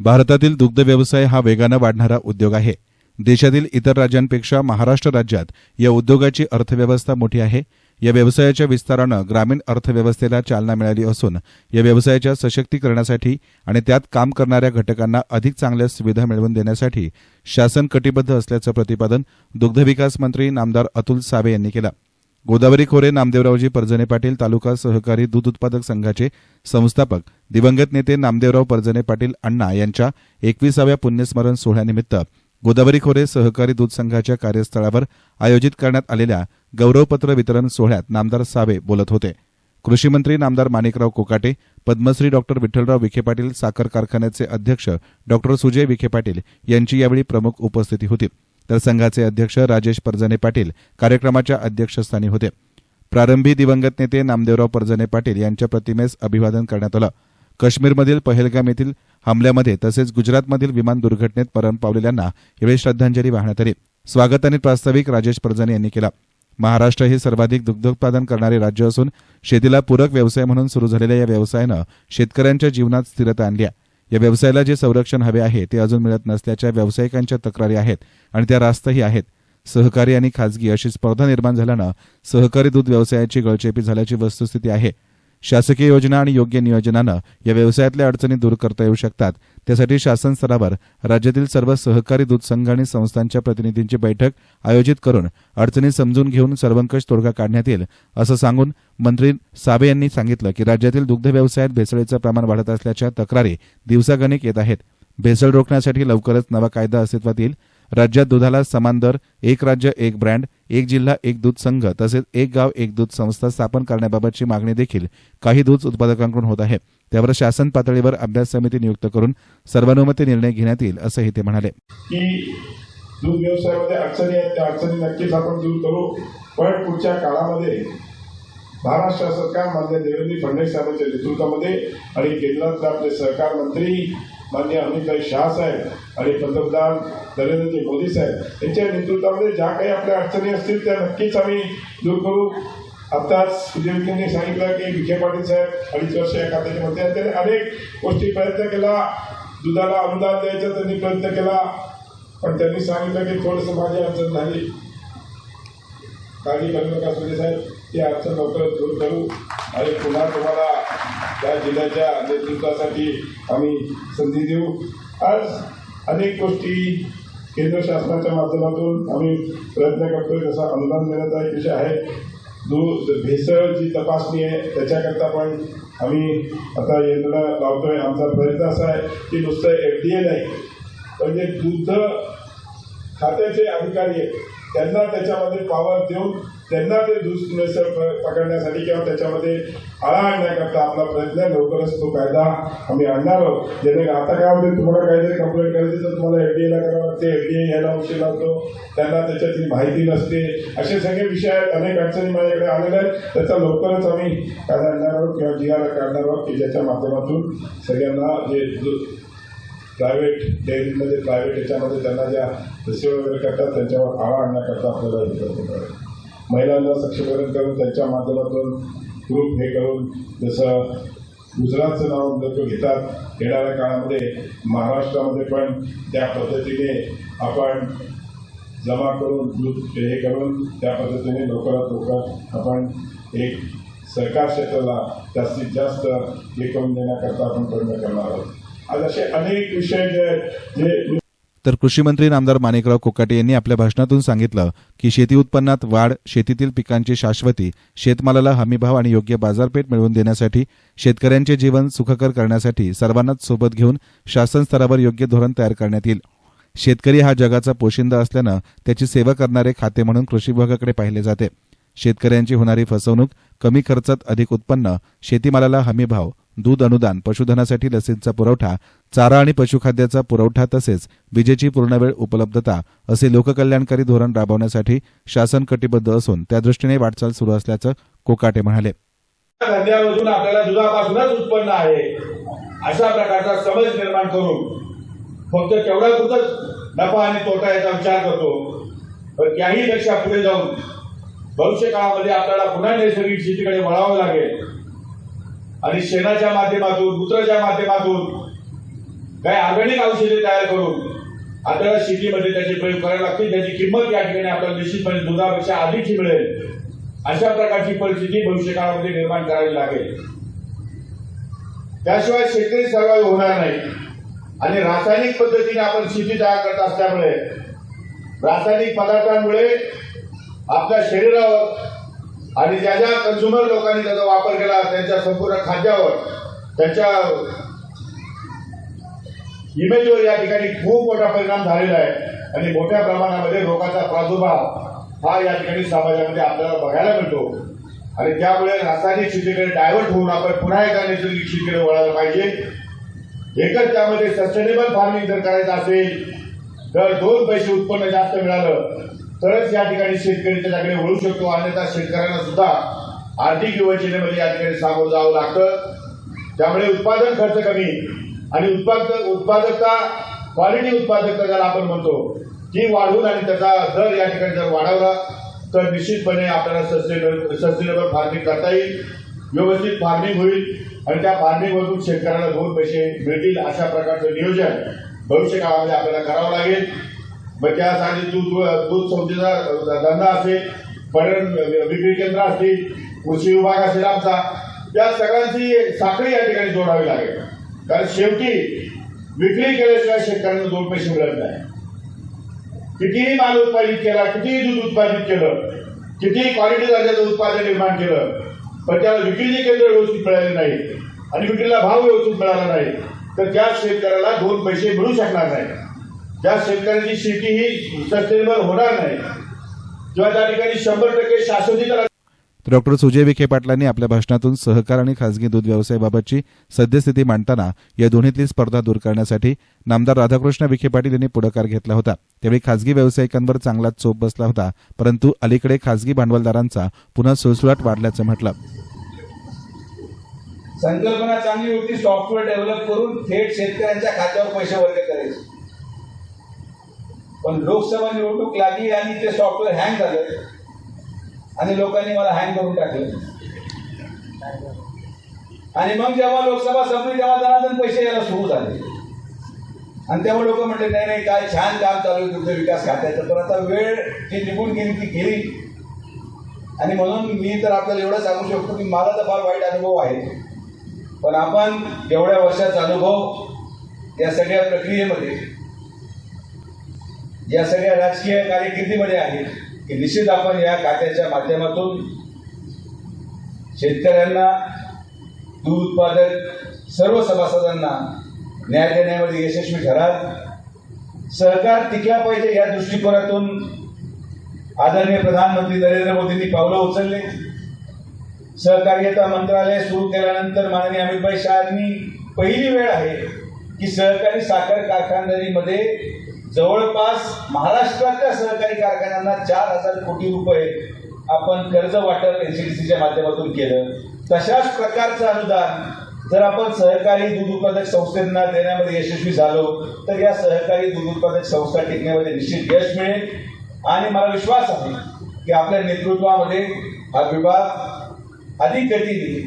भारतातील दुग्ध व्यवसाय हा वेगानं वाढणारा उद्योग आहे. देशातील इतर राज्यांपेक्षा महाराष्ट्र राज्यात या उद्योगाची अर्थव्यवस्था मोठी आहे. या व्यवसायाच्या विस्तारानं ग्रामीण अर्थव्यवस्थेला चालना मिळाली असून या व्यवसायाच्या सशक्तीकरणासाठी आणि त्यात काम करणाऱ्या घटकांना अधिक चांगल्या सुविधा मिळवून देण्यासाठी शासन कटिबद्ध असल्याचं प्रतिपादन दुग्धविकास मंत्री नामदार अतुल सावे यांनी केलं. गोदावरी खोरे नामदेवरावजी परजणे पाटील तालुका सहकारी दूध उत्पादक संघाचे संस्थापक दिवंगत नेते नामदेवराव परजणे पाटील अण्णा यांच्या एकविसाव्या पुण्यस्मरण सोहळ्यानिमित्त गोदावरी खोरे सहकारी दूध संघाच्या कार्यस्थळावर आयोजित करण्यात आलेल्या गौरवपत्र वितरण सोहळ्यात नामदार सावे बोलत होते. कृषीमंत्री नामदार माणिकराव कोकाटे पद्मश्री डॉक्टर विठ्ठलराव विखे पाटील साखर कारखान्याचे अध्यक्ष डॉक्टर सुजय विखे पाटील यांची यावेळी प्रमुख उपस्थिती होती. तर संघाचे अध्यक्ष राजेश परजणे पाटील कार्यक्रमाच्या अध्यक्षस्थानी होते. प्रारंभी दिवंगत नेते नामदेवराव परजणे पाटील यांच्या प्रतिमेस अभिवादन करण्यात आलं. काश्मीरमधील पहलगाम येथील हमल्यामध्ये तसेच गुजरातमधील विमान दुर्घटनेत मरण पावलेल्यांना यावेळी श्रद्धांजली वाहण्यात आली. स्वागत आणि प्रास्ताविक राजेश परजणे यांनी केला. महाराष्ट्र हे सर्वाधिक दुग्धोत्पादन करणारे राज्य असून शेतीला पूरक व्यवसाय म्हणून सुरू झालेल्या या व्यवसायानं शेतकऱ्यांच्या जीवनात स्थिरता आणली आहे. या व्यवसायाला जे संरक्षण हवे आहे ते अजून मिळत नसल्याच्या व्यावसायिकांच्या तक्रारी आहेत आणि त्या रास्तही आहेत. सहकारी आणि खाजगी अशी स्पर्धा निर्माण झाल्यानं सहकारी दूध व्यवसायाची गळचेपी झाल्याची वस्तुस्थिती आहे. शासकीय योजना आणि योग्य नियोजनानं या व्यवसायातल्या अडचणी दूर करता येऊ शकतात. त्यासाठी शासन स्तरावर राज्यातील सर्व सहकारी दूध संघ आणि संस्थांच्या प्रतिनिधींची बैठक आयोजित करून अडचणी समजून घेऊन सर्वंकष तोडगा काढण्यात येईल असं सांगून मंत्री साबे यांनी सांगितलं की राज्यातील दुग्ध व्यवसायात भेसळीचं प्रमाण वाढत असल्याच्या तक्रारी दिवसागणिक येत आहेत. भेसळ रोखण्यासाठी लवकरच नवा कायदा अस्तित्वात येईल. राज्यात दुधाला समान दर एक राज्य एक ब्रँड एक जिल्हा एक दूध संघ तसेच एक गाव एक दूध संस्था स्थापन करण्याबाबतची मागणी देखील काही दूध उत्पादकांकडून होत आहे. त्यावर शासन पातळीवर अभ्यास समिती नियुक्त करून सर्वानुमते निर्णय घेण्यात येईल असंही ते म्हणाले. की दूध व्यवसायामध्ये अडचणी आहेत त्या अडचणी नक्कीच आपण दूर करू. पण पुढच्या काळामध्ये महाराष्ट्र सरकार मान्य देवेंद्र फडणवीस साहेबांच्या नेतृत्वामध्ये आणि केंद्रातले आपले सहकार मंत्री मान्य अमितभाई शहा साहेब आणि पंतप्रधान नरेंद्रजी मोदी साहेब यांच्या नेतृत्वामध्ये ज्या काही आपल्या अडचणी असतील त्या नक्कीच आम्ही दूर करू. आताच सुजयविखेंनी सांगितलं की विखे पाटील साहेब अडीच वर्ष या खात्याचे मंत्री आहेत. त्यांनी अनेक गोष्टी प्रयत्न केला. दुधाला अनुदान द्यायचा त्यांनी प्रयत्न केला. पण त्यांनी सांगितलं की थोडंसं माझी अडचण झाली. काळजी करू नका सुजय साहेब ती अडचण लवकरच दूर करू. आणि पुन्हा तुम्हाला त्या जिल्ह्याच्या नेतृत्वासाठी आम्ही संधी देऊ. आज अनेक गोष्टी केंद्र शासनाच्या माध्यमातून आम्ही प्रयत्न करतोय जसा अनुदान देण्याचा एक विषय आहे. दूध भेसळ जी तपासणी आहे त्याच्याकरता पण आम्ही आता यंत्रणा लावतोय. आमचा प्रयत्न असा आहे की नुसतं एफ डी ए नाही पण जे दूध खात्याचे अधिकारी आहेत त्यांना त्याच्यामध्ये पॉवर देऊन त्यांना ते दूध प- पकडण्यासाठी किंवा त्याच्यामध्ये आळा आणण्याकरता आपला प्रयत्न आहे. लवकरच तो कायदा आम्ही आणणार आहोत. जेणेकरून आता काय होते तुम्हाला काहीतरी कंप्लेंट करायची तर तुम्हाला एफडीएला करावं लागते. एफडीए यायला उशीर लागतो. त्यांना त्याच्यातली माहिती नसते. असे सगळे विषय आहेत. अनेक अडचणी माझ्याकडे आलेल्या आहेत. त्याचा लवकरच आम्ही कायदा आणणार आहोत किंवा जिहाला काढणार आहोत की ज्याच्या माध्यमातून सगळ्यांना जे प्रायव्हेट डेअरीमध्ये प्रायव्हेट याच्यामध्ये त्यांना ज्या सेवा वगैरे करतात त्यांच्यावर आळा आणण्याकरता आपल्याला हे महिलांना सक्षमीकरण करून त्यांच्या माध्यमातून ग्रुप हे करून जसं गुजरातचं नाव लोक घेतात येणाऱ्या काळामध्ये महाराष्ट्रामध्ये पण त्या पद्धतीने आपण जमा करून हे करून त्या पद्धतीने लवकरात लवकर आपण एक सरकार क्षेत्राला जास्तीत जास्त हे करून देण्याकरता आपण प्रयत्न करणार आहोत. आज असे अनेक विषय जे आहेत जे तर कृषी मंत्री नामदार माणिकराव कोकाटे यांनी आपल्या भाषणातून सांगितलं की शेती उत्पन्नात वाढ शेतीतील पिकांची शाश्वती शेतमालाला हमीभाव आणि योग्य बाजारपेठ मिळवून देण्यासाठी शेतकऱ्यांचे जीवन सुखकर करण्यासाठी सर्वांनाच सोबत घेऊन शासन स्तरावर योग्य धोरण तयार करण्यात येईल. शेतकरी हा जगाचा पोशिंदा असल्यानं त्याची सेवा करणारे खाते म्हणून कृषी विभागाकडे पाहिले जाते. शेतकऱ्यांची होणारी फसवणूक कमी खर्चात अधिक उत्पन्न शेतीमालाला हमीभाव दूध अनुदान पशुधनासाठी लसींचा पुरवठा चारा आणि पशुखाद्याचा पुरवठा तसेच विजेची पूर्णवेळ उपलब्धता असे लोककल्याणकारी धोरण राबवण्यासाठी शासन कटिबद्ध असून त्यादृष्टीने वाटचाल सुरू असल्याचं कोकाटे म्हणाले. धंद्यामधून आपल्याला दुधापासूनच उत्पन्न आहे अशा प्रकारचा समज निर्माण करून फक्त तेवढा नफा आणि तोटा याचा विचार करतो. पण त्याही पेक्षा पुढे जाऊन भविष्य काळामध्ये आपल्याला पुन्हा नैसर्गिक शेतीकडे वळावं लागेल. आणि शेणाच्या माध्यमातून मूत्राच्या माध्यमातून काही ऑर्गॅनिक औषधे तयार करून आपल्याला शेतीमध्ये त्याचे प्रयोग करायला लागतील. त्याची किंमत या ठिकाणी आपल्याला निश्चितपणे दुधापेक्षा अधिकची मिळेल. अशा प्रकारची परिस्थिती भविष्यकाळामध्ये निर्माण करावी लागेल. त्याशिवाय शेतकरी सर्वाईव्ह होणार नाही. आणि रासायनिक पद्धतीने आपण शेती तयार करत असल्यामुळे रासायनिक पदार्थांमुळे आपल्या शरीरावर आणि ज्या ज्या कन्झ्युमर लोकांनी त्याचा वापर केला त्यांच्या संपूर्ण खाद्यावर त्यांच्या इमेजवर या ठिकाणी खूप मोठा परिणाम झालेला आहे. आणि मोठ्या प्रमाणामध्ये रोगाचा प्रादुर्भाव हा या ठिकाणी समाजामध्ये आपल्याला बघायला मिळतो. आणि त्यामुळे रासायनिक शेतीकडे डायव्हर्ट होऊन आपण पुन्हा एका नैसर्गिक शेतीकडे वळायला पाहिजे. एकच त्यामध्ये सस्टेनेबल फार्मिंग जर करायचं असेल तर दोन पैसे उत्पन्न जास्त मिळालं तरच या ठिकाणी शेतकरी त्याच्याकडे वळू शकतो. अन्यथा शेतकऱ्यांना सुद्धा आर्थिक विवंचनेमध्ये या ठिकाणी सामोरं जावं लागतं. त्यामुळे उत्पादन खर्च कमी आणि उत्पादक उत्पादकता क्वालिटी उत्पादकता ज्याला आपण म्हणतो ती वाढवून आणि त्याचा दर या ठिकाणी जर वाढवला तर निश्चितपणे आपल्याला सस्टेनेबल सस्टेनेबल फार्मिंग करता येईल. व्यवस्थित फार्मिंग होईल आणि त्या फार्मिंगमधून शेतकऱ्याला दोन पैसे मिळतील अशा प्रकारचं नियोजन भविष्य काळामध्ये आपल्याला करावं लागेल. मग दूध दूध संस्थेचा धंदा असेल पर्यटन विक्री केंद्र असतील कृषी विभाग असेल आमचा त्या सगळ्यांची साखळी या ठिकाणी जोडावी लागेल. कारण शेवटी विक्री केल्याशिवाय शेतकऱ्यांना दोन पैसे मिळत नाही. कितीही माल उत्पादित केला कितीही दूध उत्पादित केलं कितीही क्वालिटी दर्जाचं उत्पादन निर्माण केलं पण त्याला विक्रीचे केंद्र व्यवस्थित मिळाले नाही आणि विक्रीला भाव व्यवस्थित मिळाला नाही तर त्या शेतकऱ्याला दोन पैसे मिळू शकणार नाही. त्या शेतकऱ्याची शेती ही सस्टेनेबल होणार नाही किंवा त्या ठिकाणी शंभर टक्के शाश्वती तर तर डॉक्टर सुजय विखे पाटलांनी आपल्या भाषणातून सहकार आणि खासगी दूध व्यवसायाबाबतची सद्यस्थिती मांडताना या दोन्हीतली स्पर्धा दूर करण्यासाठी नामदार राधाकृष्ण विखे पाटील यांनी पुढाकार घेतला होता. त्यावेळी खासगी व्यावसायिकांवर चांगलाच चोप बसला होता परंतु अलीकडे खासगी भांडवलदारांचा पुन्हा सुळसुळाट वाढल्याचं म्हटलं. संकल्पना चांगली होती सॉफ्टवेअर डेव्हलप करून थेट शेतकऱ्यांच्या खात्यावर पैसे वर्ग करायचे. पण लोकसभा निवडणूक लागली आणि ते सॉफ्टवेअर हँग झालं. आणि लोकांनी मला हँग करून टाकलं. आणि मग जेव्हा लोकसभा संपली तेव्हा जणांना पैसे यायला सुरू झाले. आणि तेव्हा लोक म्हटले नाही नाही काय छान काम चालू आहे तुमचं विकास खात्याचं. तर आता वेळ जी निघून गेली ती गेली. आणि म्हणून मी तर आपल्याला एवढं सांगू शकतो की मला तर फार वाईट अनुभव आहे. पण आपण एवढ्या वर्षाचा अनुभव या सगळ्या प्रक्रियेमध्ये या सगळ्या राजकीय कार्यकिर्दीमध्ये आहे की निश्चित आपण या खात्याच्या माध्यमातून शेतकऱ्यांना दूध उत्पादक सर्व सभासदांना न्याय देण्यामध्ये यशस्वी ठराल. सहकार टिकला पाहिजे या दृष्टिकोनातून आदरणीय प्रधानमंत्री नरेंद्र मोदींनी पावलं उचलले. सहकार्यता मंत्रालय सुरू केल्यानंतर माननीय अमितभाई शहानी पहिली वेळ आहे की सहकारी साखर कारखानदारीमध्ये जवळपास महाराष्ट्रातल्या सहकारी कारखान्यांना चार हजार कोटी रुपये आपण कर्ज वाटप एनसीडीसीच्या माध्यमातून केलं. तशाच प्रकारचं अनुदान जर आपण सहकारी दूध उत्पादक संस्थांना देण्यामध्ये यशस्वी झालो तर या सहकारी दूध उत्पादक संस्था टिकण्यामध्ये निश्चित यश मिळेल. आणि मला विश्वास आहे की आपल्या नेतृत्वामध्ये हा विभाग अधिक गतीने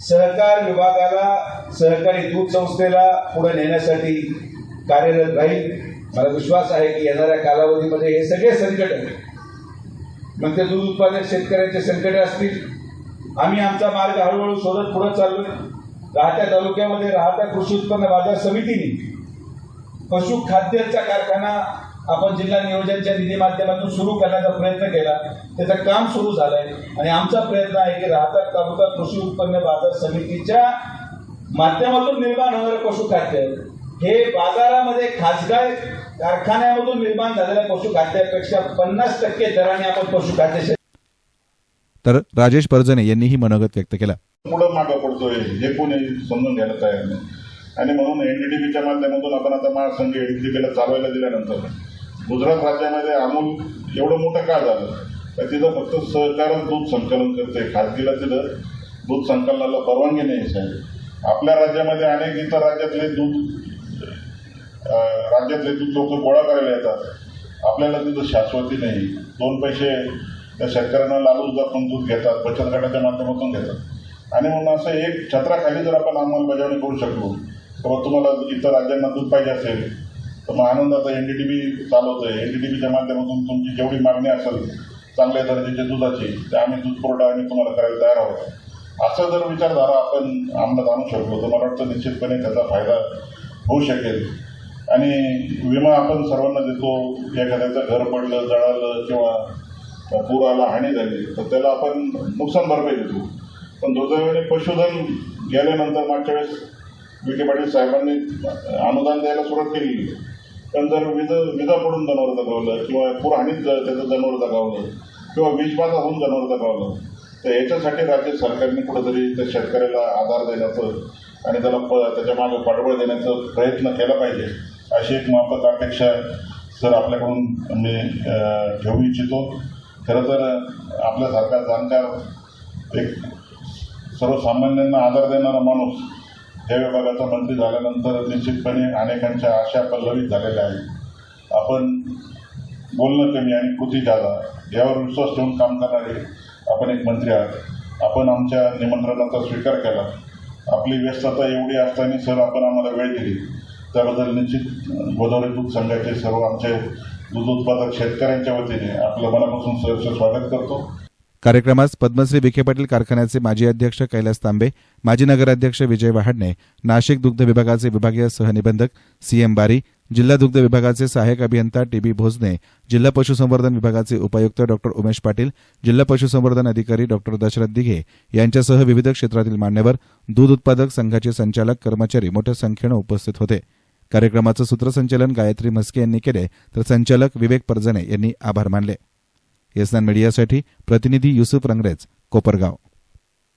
सहकार विभागाला सहकारी दूध संस्थेला पुढे नेण्यासाठी कार्यरत राहील. मला विश्वास आहे की येणाऱ्या कालावधीमध्ये हे सगळे संकट मग ते दूध उत्पादक शेतकऱ्यांचे संकट असतील. आम्ही आमचा मार्ग हळूहळू शोधत पुढे चाललोय. राहत्या तालुक्यामध्ये राहत्या कृषी उत्पन्न बाजार समितीने पशु खाद्याचा कारखाना आपण जिल्हा नियोजनच्या निधी माध्यमातून सुरू करण्याचा प्रयत्न केला. त्याचं काम सुरू झालंय. आणि आमचा प्रयत्न आहे की राहता तालुका कृषी उत्पन्न बाजार समितीच्या माध्यमातून निर्माण होणारं पशुखाद्य हे बाजारामध्ये खासगाय कारखान्यामधून निर्माण झालेल्या पशुखाद्यापेक्षा पन्नास टक्के दराने आपण पशुखाद्य तर राजेश परजणे यांनीही मनोगत व्यक्त केलं. पुढं मागं पडतोय. हे कोणी समजून घ्यायला तयार नाही आणि म्हणून एनडीडीबीच्या माध्यमातून आपण आता महासंघ एनडीडीबीला चालवायला दिल्यानंतर गुजरात राज्यामध्ये अमूल एवढं मोठं का झालं? तर तिथं फक्त सहकार दूध संकलन करते खाजगीला तिथं दूध संकलनाला परवानगी नाही साहेब. आपल्या राज्यामध्ये अनेक इतर राज्यातले दूध राज्यातले दूध लोक गोळा करायला येतात आपल्याला तिथं शाश्वती नाही. दोन पैसे त्या शेतकऱ्यांना लालूच दाखवून दूध घेतात बचत गटाच्या माध्यमातून घेतात. आणि म्हणून असं एक छत्राखाली जर आपण अंमलबजावणी करू शकलो किंवा तुम्हाला इतर राज्यांना दूध पाहिजे असेल तर मग आनंद आता डी चालवतोय. बीच्या माध्यमातून तुमची जेवढी मागणी असेल चांगल्या दर्जाच्या दुधाची ते आम्ही दूध पुरवठा आम्ही तुम्हाला करायला तयार आहोत. असं जर विचारधारा आपण अंमलात आणू शकलो तर मला वाटतं निश्चितपणे त्याचा फायदा होऊ शकेल. आणि विमा आपण सर्वांना देतो. एखाद्याचं घर पडलं जळालं किंवा पूर आला हानी झाली तर त्याला आपण नुकसान भरपाई देतो. पण दुर्दैवाने पशुधन गेल्यानंतर मागच्या वेळेस विखे पाटील साहेबांनी अनुदान द्यायला सुरुवात केली. पण जर विज विजा पडून जनावर दगावलं किंवा पूर हानीत त्याचं जनावर दगावलं किंवा वीजबाधा होऊन जनावर दगावलं तर याच्यासाठी राज्य सरकारने कुठंतरी त्या शेतकऱ्याला आधार देण्याचं आणि त्याला प त्याच्यामागे पाठबळ देण्याचा प्रयत्न केला पाहिजे. अशी एक माफक अपेक्षा सर आपल्याकडून मी ठेवू इच्छितो. खरं तर आपल्यासारखा जाणकार एक सर्वसामान्यांना आधार देणारा माणूस या विभागाचा मंत्री झाल्यानंतर निश्चितपणे अनेकांच्या आशा पल्लवित झालेल्या आहेत. आपण बोलणं कमी आणि कृती जादा यावर विश्वास ठेवून काम करणारे आपण एक मंत्री आहात. आपण आमच्या निमंत्रणाचा स्वीकार केला. आपली व्यस्तता एवढी असताना सर आपण आम्हाला वेळ दिली. त्याबद्दल निश्चित गोदावरी दूध संघाचे सर्व आमचे दूध उत्पादक शेतकऱ्यांच्या वतीने आपलं मनापासून सहर्ष स्वागत करतो. कार्यक्रमास पद्मश्री विखे पाटील कारखान्याचे माजी अध्यक्ष कैलास तांबे माजी नगराध्यक्ष विजय वहाडणे नाशिक दुग्ध विभागाचे विभागीय सहनिबंधक सीएम बारी जिल्हा दुग्ध विभागाचे सहाय्यक अभियंता टीबी भोजने जिल्हा पशुसंवर्धन विभागाचे उपायुक्त डॉक्टर उमेश पाटील जिल्हा पशुसंवर्धन अधिकारी डॉक्टर दशरथ दिघे यांच्यासह विविध क्षेत्रातील मान्यवर दूध उत्पादक संघाचे संचालक कर्मचारी मोठ्या संख्येनं उपस्थित होते. कार्यक्रमाचं सूत्रसंचलन गायत्री म्हस्के यांनी केले तर संचालक विवेक परजणे यांनी आभार मानले. येसनान मीडियासाठी प्रतिनिधी युसुफ रंगरेज कोपरगाव.